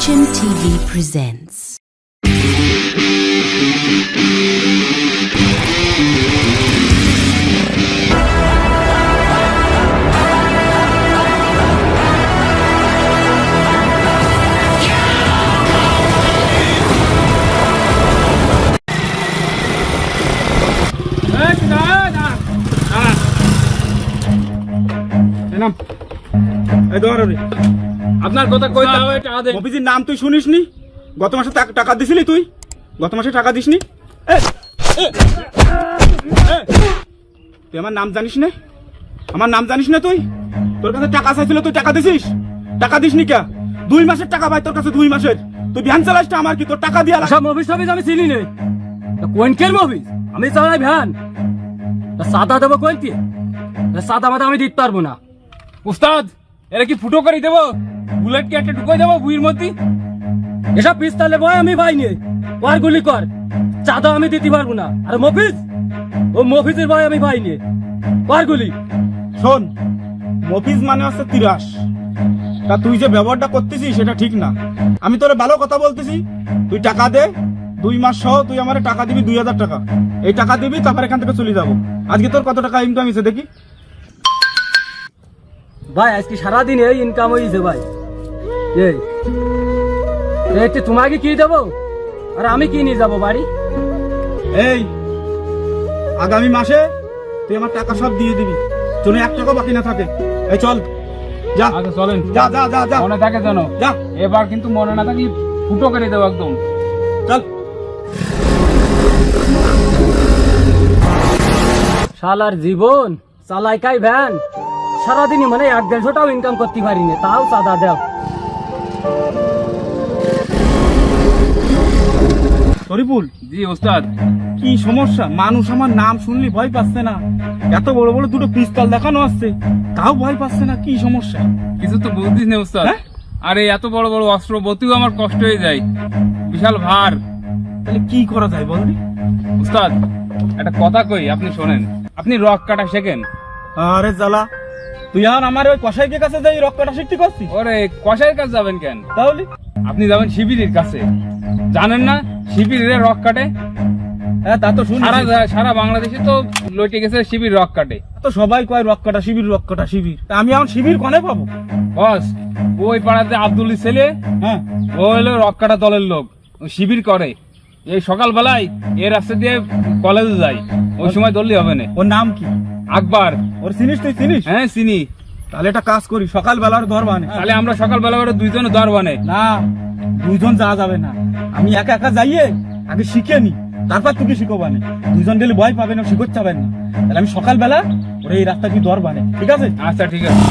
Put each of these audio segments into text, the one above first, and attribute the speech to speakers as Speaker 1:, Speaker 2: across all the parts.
Speaker 1: Fortune TV presents.
Speaker 2: নাম এই ধর রে
Speaker 3: আপনার কথা কই দাও এটা আদে
Speaker 2: মফিজের নাম তুই শুনিসনি? গত মাসে টাকা- টাকা দিছিলি তুই? গত মাসে টাকা দিসনি? এ, এ, এ, তুই আমার নাম জানিস না আমার নাম জানিস না তুই? তোর কাছে টাকা চাইছিল তুই টাকা দিছিস? টাকা দিসনি কে? দুই মাসের টাকা ভাই তোর কাছে দুই মাসের। তুই ভ্যান চালাসটা আমার কি? তোর টাকা দিয়া?
Speaker 3: সব মুভিস টভিস আমি চিনি নে। কোয়েন্টের মুভিস আমি চালাই ভ্যান। তা সাদা দেবো কোয়েন্টি সাদা মাথা আমি দিতে পারব না। উস্তাদ! এরা কি ফুটো করে দেবো? বুলেট কি একটা ঢুকাই দেবো বুইয়ের মধ্যে? এসব পিস্তালে বয় আমি পাইনি কর গুলি কর। চাঁদা আমি দিতে পারব না। আর মফিজ? ও মফিজের ভয় আমি পাইনি কর গুলি।
Speaker 2: শোন, মফিজ মানে হচ্ছে তিরাস তা তুই যে ব্যবহারটা করতেছিস, সেটা ঠিক না। আমি তোরে ভালো কথা বলতেছি। তুই টাকা দে। দুই মাস সহ তুই আমার টাকা দিবি দুই হাজার টাকা। এই টাকা দিবি, তারপর এখান থেকে চলে যাব। আজকে তোর কত টাকা ইনকাম হয়েছে দেখি?
Speaker 3: ভাই আজকে সারাদিন এই ইনকাম হয়েছে ভাই। এই। এই তো তোমাকে কি দেবো? আর আমি কি নিয়ে যাব বাড়ি?
Speaker 2: এই আগামী মাসে তুই আমার টাকা সব দিয়ে দিবি। চলে এক টাকা বাকি না থাকে। এই চল যা।
Speaker 4: আচ্ছা চলেন।
Speaker 2: যা যা যা যা।
Speaker 4: মনে থাকে জানো
Speaker 2: যা।
Speaker 4: এবার কিন্তু মনে না থাকি ফুটো করে দেবো একদম।
Speaker 2: চল।
Speaker 3: শালার জীবন চালাই কাই ভ্যান? সারাদিনই মানে এক দেড়শোটাও ইনকাম করতে পারিনি তাও চাঁদা দেও।
Speaker 2: শরীফুল
Speaker 4: জি ওস্তাদ।
Speaker 2: কি সমস্যা? মানুষ আমার নাম শুনলি ভয় পাচ্ছে না। এত বড় বড় দুটো পিস্তল দেখানো আসছে তাও ভয় পাচ্ছে না কি সমস্যা?
Speaker 4: কিছু তো বুঝতিস না ওস্তাদ।
Speaker 2: হ্যাঁ?
Speaker 4: আরে এত বড় বড় অস্ত্র বতিও আমার কষ্ট হয়ে যায়। বিশাল ভার।
Speaker 2: তাহলে কি করা যায় বলবি
Speaker 4: ওস্তাদ একটা কথা কই আপনি শোনেন। আপনি রক কাটা শেখেন।
Speaker 2: আরে জ্বালা। তুই আর আমার ওই কষাইকে কাছে যাই রক্তটা শিখতে করছিস?
Speaker 4: ওরে কষাইয়ের কাছে যাবেন কেন?
Speaker 2: তাহলে?
Speaker 4: আপনি যাবেন শিবিরের কাছে। জানেন না? শিবিরে রক কাটে?
Speaker 2: হ্যাঁ তা তো শুনি
Speaker 4: সারা সারা বাংলাদেশে তো লইটে গেছে শিবির রক কাটে।
Speaker 2: তো সবাই কয় রক্তটা শিবির রক্তটা শিবির। তা আমি এখন শিবির কনে পাবো?
Speaker 4: বস ওই পাড়াতে আব্দুল ছেলে
Speaker 2: হ্যাঁ।
Speaker 4: ও হলো রক কাটা দলের লোক। শিবির করে। এই সকালবেলায় এ রাস্তা দিয়ে কলেজে যায় ওই সময় ধরলে হবে না।
Speaker 2: ওর নাম কি?
Speaker 4: আকবর।
Speaker 2: ওর চিনিস তুই? চিনিস?
Speaker 4: হ্যাঁ চিনি।
Speaker 2: তাহলে একটা কাজ করি সকালবেলার ধর বানে
Speaker 4: তাহলে আমরা সকালবেলা করে দুইজনে দর বানে
Speaker 2: না দুইজন যাওয়া যাবে না। আমি একা একা যাইয়ে আগে শিখে নি তারপর তোকে শিখবানে দুইজন গেলে ভয় পাবে না শিখতে যাবেন না। তাহলে আমি সকালবেলা ওরে এই রাস্তা দিয়ে দর বানে ঠিক আছে?
Speaker 4: আচ্ছা ঠিক আছে।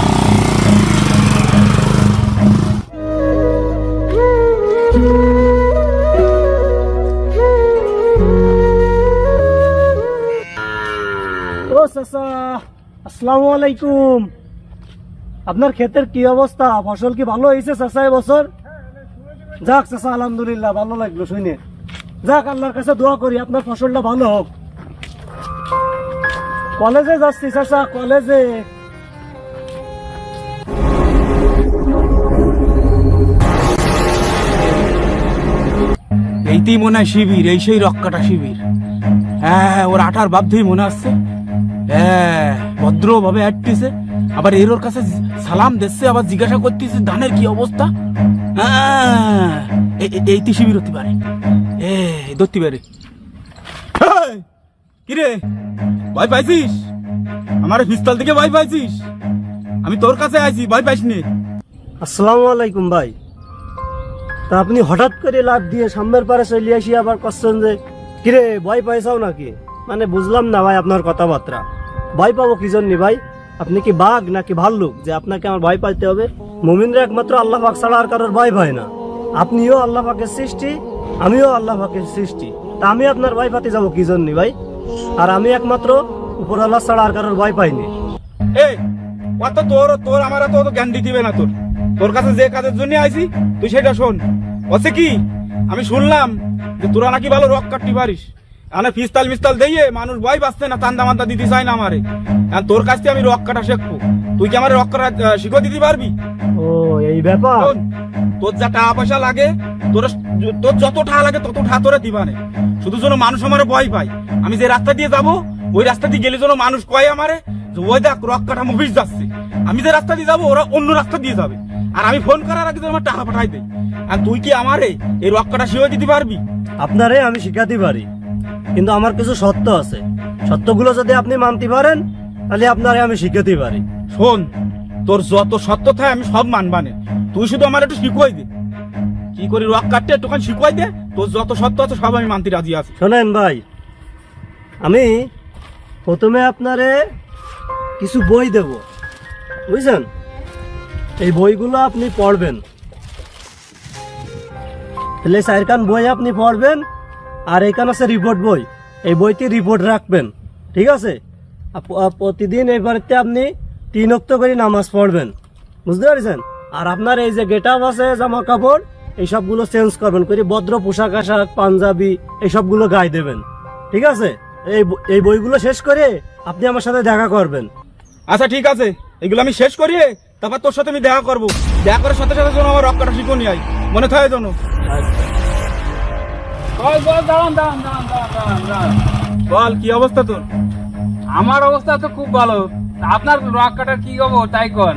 Speaker 3: চাচা আপনার ক্ষেতের কি অবস্থা? ফসল কি ভালো হয়েছে চাচা এবছর? যাক চাচা, আলহামদুলিল্লাহ, ভালো লাগল শুনে। যাক, আল্লাহর কাছে দোয়া করি, আপনার ফসলটা ভালো হোক। কলেজে যাচ্ছি চাচা, কলেজে।
Speaker 2: এইতেই মনে হয় শিবির, এই সেই রক্কাটা শিবির। হ্যাঁ ওর আঠার ভাবতেই মনে আসছে। হ্যাঁ ভদ্র ভাবে হাঁটতেছে আবার এর ওর কাছে সালাম দিচ্ছে, আবার জিজ্ঞাসা করতেছে, ধানের কি অবস্থা? হ্যাঁ এ- এ- এইটি শিবির পারে। এ, ধরতে পারে। কিরে ভয় পাইছিস? আমার পিস্তল থেকে ভয় পাইছিস? আমি তোর কাছে আইছি, ভয় পাইস নি।
Speaker 5: আসসালামু আলাইকুম ভাই। তা আপনি হঠাৎ করে লাভ দিয়ে সামনের পারে চলে আসি, আবার করছেন যে কিরে ভয় পাইছাও নাকি? মানে বুঝলাম না ভাই আপনার কথাবার্তা। ভয় পাবো কি জন্য ভাই। আপনি কি বাঘ নাকি ভাল্লুক? যে আপনাকে আমার ভয় পাইতে হবে। মুমিনরা একমাত্র আল্লাহ পাক ছাড়া আর কারোর ভয় পায় না। আপনিও আল্লাহ পাকের সৃষ্টি, আমিও আল্লাহ পাকের সৃষ্টি। তা আমি আপনার ভয় পাতে যাব কি জন্য ভাই। আর আমি একমাত্র উপর আল্লাহ ছাড়া আর কারোর ভয় পাইনি।
Speaker 2: তোর তোর আমার অত জ্ঞান দিতে না তোর। তোর কাছে যে কাজের জন্য আইছি, তুই সেটা শোন। হচ্ছে কি? আমি শুনলাম যে তোরা নাকি ভালো রক কাটতে পারিস। মানে পিস্তাল মিস্তাল দিয়ে মানুষ ভয় পাচ্ছে না চান্দা মান্দা দিতে চায় না আমারে। এখন তোর কাছ থেকে আমি রক কাটা শেখবো। তুই কি আমার রক কাটা শিখো দিতে পারবি?
Speaker 5: ও এই ব্যাপার?
Speaker 2: তোর যা টাকা পয়সা লাগে তোর তোর যত টাকা লাগে তত টাকা তোরা দিবানে শুধু যেন মানুষ আমার ভয় পায়। আমি যে রাস্তা দিয়ে যাব ওই রাস্তা দিয়ে গেলে যেন মানুষ কয় আমারে যে ওই দেখ রক কাটা মুভিস যাচ্ছে। আমি যে রাস্তা দিয়ে যাব ওরা অন্য রাস্তা দিয়ে যাবে। আর আমি ফোন করার আগে আমার টাকা পাঠাই দেয়। আর তুই কি আমারে এই রক কাটা শিওয়ে দিতে পারবি?
Speaker 5: আপনারে আমি শিখাতে পারি। কিন্তু আমার কিছু সত্য আছে। সত্যগুলো যদি আপনি মানতে পারেন তাহলে আপনারে আমি শিখাতে পারি।
Speaker 2: শোন তোর যত সত্য থাকে আমি সব মানবানে তুই শুধু আমার একটু শিখুয়াই দে। কি করি রক কাটতে একটুখানি শিখুয়াই দে। তোর যত সত্য আছে সব আমি মানতে রাজি আছি।
Speaker 5: শোনেন ভাই আমি প্রথমে আপনারে কিছু বই দেব। বুঝছেন? এই বইগুলো আপনি পড়বেন। তাহলে চারখান বই আপনি পড়বেন আর এখানে আছে রিপোর্ট বই। এই বইতে রিপোর্ট রাখবেন। ঠিক আছে? প্রতিদিন এই বাড়িতে আপনি তিন অক্ত করে নামাজ পড়বেন। বুঝতে পারছেন? আর আপনার এই যে গেট আপ আছে জামা কাপড় এই সবগুলো চেঞ্জ করবেন করে ভদ্র পোশাক আশাক পাঞ্জাবি এই সবগুলো গায়ে দেবেন। ঠিক আছে? এই এই বইগুলো শেষ করে আপনি আমার সাথে দেখা করবেন।
Speaker 2: আচ্ছা ঠিক আছে। এগুলো আমি শেষ করিয়ে তারপর তোর সাথে আমি দেখা করব। দেখা করার সাথে সাথে যেন আমার রক কাটা শিখুন মনে থাকে যেন।
Speaker 4: বস
Speaker 2: বল কি অবস্থা তোর?
Speaker 4: আমার অবস্থা তো খুব ভালো। আপনার রক কাটার কি খবর? তাই কন।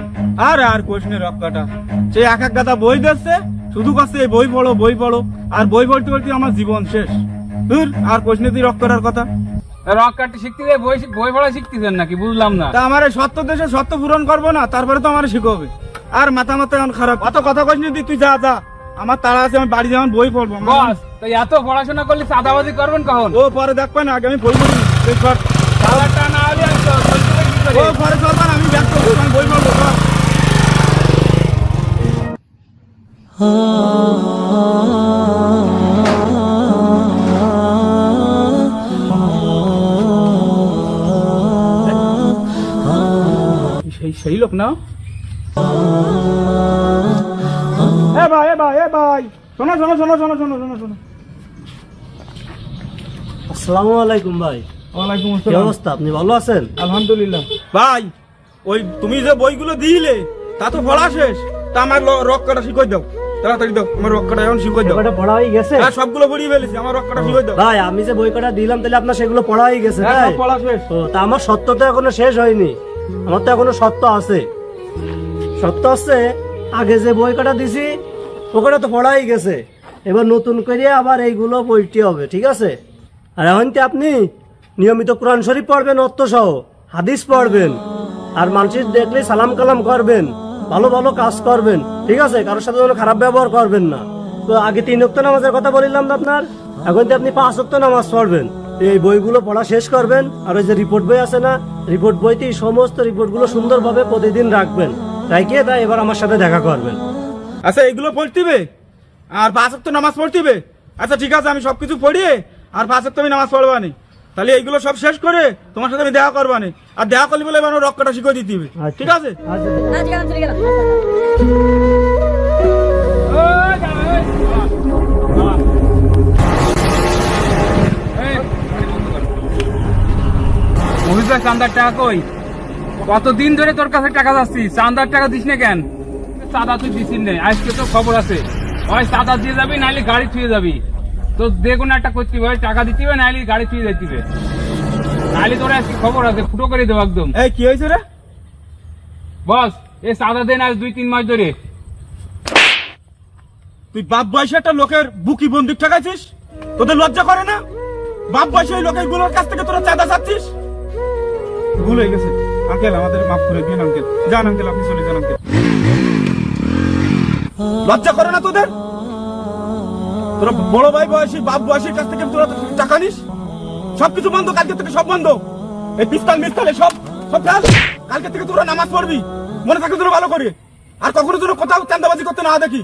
Speaker 2: আর আর কোশনে রক কাটা। সে এক এক গাদা বই দিচ্ছে শুধু কাছে বই পড়ো বই পড়ো আর বই পড়তে পড়তে আমার জীবন শেষ। দূর আর কোশনে তুই রক করার কথা।
Speaker 4: রক কাটতে শিখতে গিয়ে বই বই পড়া শিখতেছেন নাকি? বুঝলাম না।
Speaker 2: তা আমার এই সত্য দেশে সত্য পূরণ করব না তারপরে তো আমার শিখাবে আর মাথা মাথা খারাপ। অত কথা কইস তুই যা যা। আমার তাড়া আছে আমি বাড়ি যেমন বই পড়ব।
Speaker 4: বস তো এত পড়াশোনা করলে চাঁদাবাজি করবেন কখন?
Speaker 2: ও পরে দেখবে না আগে আমি বই পড়ি।
Speaker 4: না হলে পারি কি করে?
Speaker 2: ও পরে চলবা আমি ব্যাগ করব আমি বই পড়ব সেই সেই লোক না? এ ভাই এ ভাই শোনো শোনো শোনো শোনো শোনো শোনো শোনো।
Speaker 5: আসসালামু আলাইকুম ভাই।
Speaker 2: ওয়ালাইকুম
Speaker 5: কি অবস্থা? আপনি ভালো আছেন?
Speaker 2: আলহামদুলিল্লাহ। ভাই ওই তুমি যে বইগুলো দিলে তা তো পড়া শেষ। তা আমার রক কাটা শিখই দাও। তাড়াতাড়ি দাও আমার রক কাটা এখন শিখই দাও।
Speaker 5: ওটা পড়া হয়ে গেছে?
Speaker 2: হ্যাঁ সবগুলো পড়িয়ে ফেলেছি আমার রক কাটা শিখই দাও।
Speaker 5: ভাই আমি যে বই কটা দিলাম তাহলে আপনার সেগুলো পড়া হয়ে গেছে
Speaker 2: হ্যাঁ
Speaker 5: তাই?
Speaker 2: পড়া শেষ।
Speaker 5: ও, তা আমার সত্য তো এখনও শেষ হয়নি। আমার তো এখনও সত্য আছে। সত্য আছে আগে যে বই কটা দিছি ওটা তো পড়াই গেছে। এবার নতুন করে আবার এইগুলো পড়তে হবে, ঠিক আছে? আর এখন তো আপনি নিয়মিত কোরআন শরীফ পড়বেন অর্থসহ হাদিস পড়বেন, আর মানুষের দেখলে সালাম কালাম করবেন, ভালো ভালো কাজ করবেন, ঠিক আছে? কারোর সাথে কোনো খারাপ ব্যবহার করবেন না। তো আগে তিন অক্ত নামাজের কথা বলিলাম না আপনার? এখন তো আপনি পাঁচ অক্ত নামাজ পড়বেন। এই বইগুলো পড়া শেষ করবেন, আর ওই যে রিপোর্ট বই আছে না, রিপোর্ট বইতে সমস্ত রিপোর্টগুলো সুন্দরভাবে প্রতিদিন রাখবেন। তাই কি তাই এবার আমার সাথে দেখা করবেন।
Speaker 2: আচ্ছা এগুলো পড়তিবে আর পাঁচ ওয়াক্ত নামাজ পড়তিবে আচ্ছা ঠিক আছে আমি সবকিছু পড়িয়ে আর পাঁচ ওয়াক্ত আমি নামাজ পড়বানি তাহলে এইগুলো সব শেষ করে তোমার সাথে আমি দেখা করবানি আর দেখা করলি বলে এবার রক কাটা শিখে দিতে হবে
Speaker 5: আচ্ছা।
Speaker 2: ঠিক আছে
Speaker 5: আচ্ছা
Speaker 4: চাঁদার টাকা কই কতদিন ধরে তোর কাছে টাকা যাচ্ছি চান্দার টাকা দিস না কেন চাঁদা তুই দিস নে। আজকে তো খবর আছে। হয় চাঁদা দিয়ে যাবি নাহলে গাড়ি থুয়ে যাবি। তো যে কোনো একটা করতে হবে। টাকা দিতে হবে নাহলে গাড়ি থুয়ে যেতে হবে। নাহলে তোর আজকে খবর আছে ফুটো করে দেবো একদম।
Speaker 2: এই কি হয়েছে রে?
Speaker 4: বস এ চাঁদা দেন আজ দুই তিন মাস ধরে।
Speaker 2: তুই বাপ বয়সে একটা লোকের বুকি বন্দুক ঠেকাইছিস? তোদের লজ্জা করে না? বাপ বয়সে ওই লোকেরগুলোর কাছ থেকে তোরা চাঁদা চাচ্ছিস? ভুল হয়ে গেছে। আঙ্কেল আমাদের মাফ করে দিন আঙ্কেল। যান আঙ্কেল আপনি চলে যান আঙ্কেল। লজ্জা করে না তোদের? তোরা বড় ভাই বয়সী বাপ বয়সীর কাছ থেকে তোরা টাকা নিস? সবকিছু বন্ধ কালকে থেকে সব বন্ধ। এই পিস্তাল মিস্তাল সব সব ফেল। কালকে থেকে তোরা নামাজ পড়বি। মনে থাকে তোরা ভালো করে। আর কখনো তোরা কোথাও চান্দাবাজি করতে না দেখি।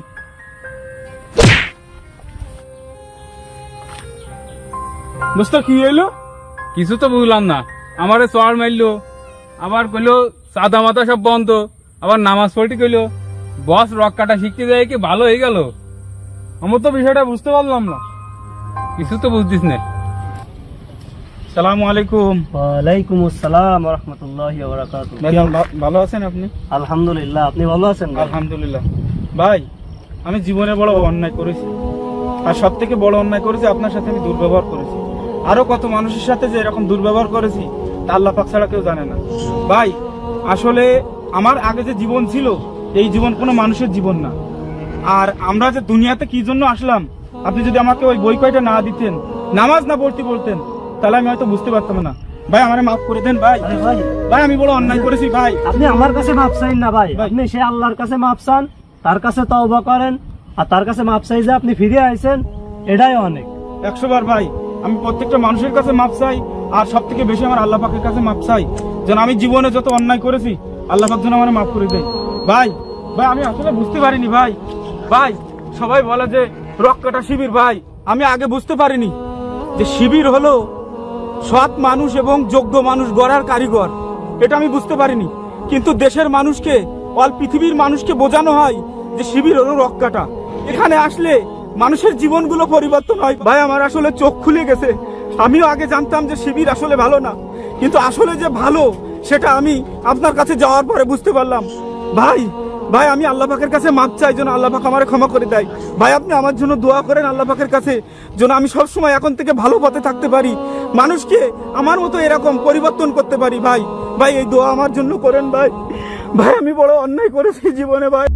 Speaker 2: দোস্ত কি হইল?
Speaker 4: কিছু তো বুঝলাম না। আমারে চর মারলো আবার কইলো সাদা মাথা সব বন্ধ। আবার নামাজ পড়তে কইলো। বস রক কাটা শিখতে যায় কি ভালো হয়ে গেল? আমার তো বিষয়টা বুঝতে পারলাম না। কিছু তো বুঝতিস না।
Speaker 2: সালামু আলাইকুম।
Speaker 5: ওয়ালাইকুম আসসালাম রহমতুল্লাহ
Speaker 2: ভালো আছেন আপনি?
Speaker 5: আলহামদুলিল্লাহ আপনি ভালো আছেন ভাই?
Speaker 2: আলহামদুলিল্লাহ। ভাই আমি জীবনে বড় অন্যায় করেছি। আর সব থেকে বড় অন্যায় করেছি আপনার সাথে আমি দুর্ব্যবহার করেছি। আরও কত মানুষের সাথে যে এরকম দুর্ব্যবহার করেছি তা আল্লাহ পাক ছাড়া কেউ জানে না। ভাই আসলে আমার আগে যে জীবন ছিল এই জীবন কোনো মানুষের জীবন না। আর আমরা যে দুনিয়াতে কি জন্য আসলাম? আপনি যদি আমাকে ওই বই কয়টা না দিতেন নামাজ না পড়তে বলতেন তাহলে আমি হয়তো বুঝতে পারতাম না। ভাই আমারে মাফ করে দেন ভাই।
Speaker 5: ভাই।
Speaker 2: আমি বড় অন্যায় করেছি ভাই।
Speaker 5: আপনি আমার কাছে মাপ চাইন না ভাই। আপনি সে আল্লাহর কাছে মাপ চান তার কাছে তওবা করেন আর তার কাছে মাপ চাই যে আপনি ফিরে আইছেন এটাই অনেক।
Speaker 2: একশো বার ভাই আমি প্রত্যেকটা মানুষের কাছে মাপ চাই আর সব থেকে বেশি আমার আল্লাহ পাকের কাছে মাপ চাই। যেন আমি জীবনে যত অন্যায় করেছি আল্লাহ পাক যেন আমার মাফ করে দেয়। ভাই ভাই, আমি আসলে বুঝতে পারিনি ভাই। ভাই, সবাই বলে যে রক্কাটা শিবির, ভাই। আমি আগে বুঝতে পারিনি যে শিবির হলো সৎ মানুষ এবং যোগ্য মানুষ গড়ার কারিগর। এটা আমি বুঝতে পারিনি। কিন্তু দেশের মানুষকে, অল পৃথিবীর মানুষকে বোঝানো হয় যে শিবির হলো রক্কাটা এখানে আসলে মানুষের জীবনগুলো পরিবর্তন হয়। ভাই, আমার আসলে চোখ খুলে গেছে। আমিও আগে জানতাম যে শিবির আসলে ভালো না। কিন্তু আসলে যে ভালো, সেটা আমি আপনার কাছে যাওয়ার পরে বুঝতে পারলাম। ভাই ভাই, আমি আল্লাহ পাকের কাছে মাপ চাই, যেন আল্লাহ পাক আমার ক্ষমা করে দেয়। ভাই, আপনি আমার জন্য দোয়া করেন আল্লাহ পাকের কাছে, যেন আমি সবসময় এখন থেকে ভালো পথে থাকতে পারি। মানুষকে আমার মতো এরকম পরিবর্তন করতে পারি, ভাই। ভাই, এই দোয়া আমার জন্য করেন, ভাই। ভাই, আমি বড় অন্যায় করেছি জীবনে, ভাই।